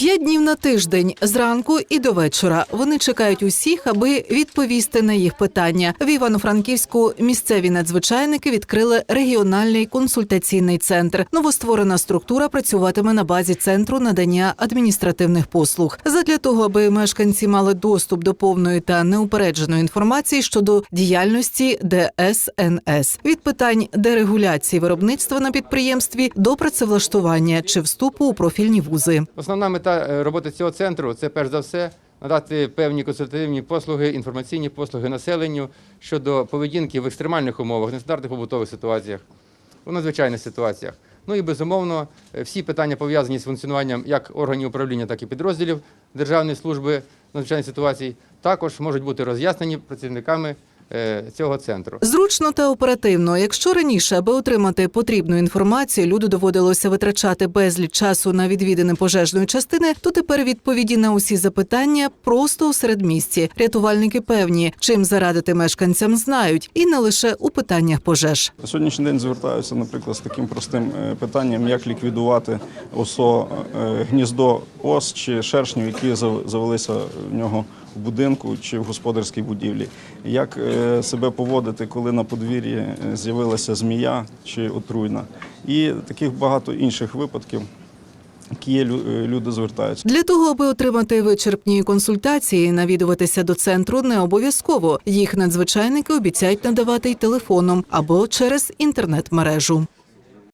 П'ять днів на тиждень зранку і до вечора. Вони чекають усіх, аби відповісти на їх питання. В Івано-Франківську місцеві надзвичайники відкрили регіональний консультаційний центр. Новостворена структура працюватиме на базі центру надання адміністративних послуг. Задля того, аби мешканці мали доступ до повної та неупередженої інформації щодо діяльності ДСНС від питань дерегуляції виробництва на підприємстві до працевлаштування чи вступу у профільні вузи. Основна мета е, роботи цього центру це перш за все надати певні консультативні послуги, інформаційні послуги населенню щодо поведінки в екстремальних умовах, нестандартних побутових ситуаціях, у надзвичайних ситуаціях. Ну і безумовно, е, всі питання пов'язані з функціонуванням як органів управління, так і підрозділів Державної служби надзвичайних ситуацій, також можуть бути роз'яснені працівниками цього центру. Зручно та оперативно. Якщо раніше, аби отримати потрібну інформацію, люду доводилося витрачати безліч часу на відвідини пожежної частини, то тепер відповіді на усі запитання просто у середмісті. Рятувальники певні, чим зарадити мешканцям знають, і не лише у питаннях пожеж. На сьогоднішній день звертаюся, наприклад, з таким простим е, питанням, як ліквідувати осо е, гніздо ос чи шершнів, які завелися в нього в будинку чи в господарській будівлі. Як е, себе поводити, коли на подвір'ї е, з'явилася змія чи отруйна. І таких багато інших випадків, які е, люди звертаються. Для того, аби отримати вичерпні консультації, навідуватися до центру не обов'язково. Їх надзвичайники обіцяють надавати й телефоном або через інтернет-мережу.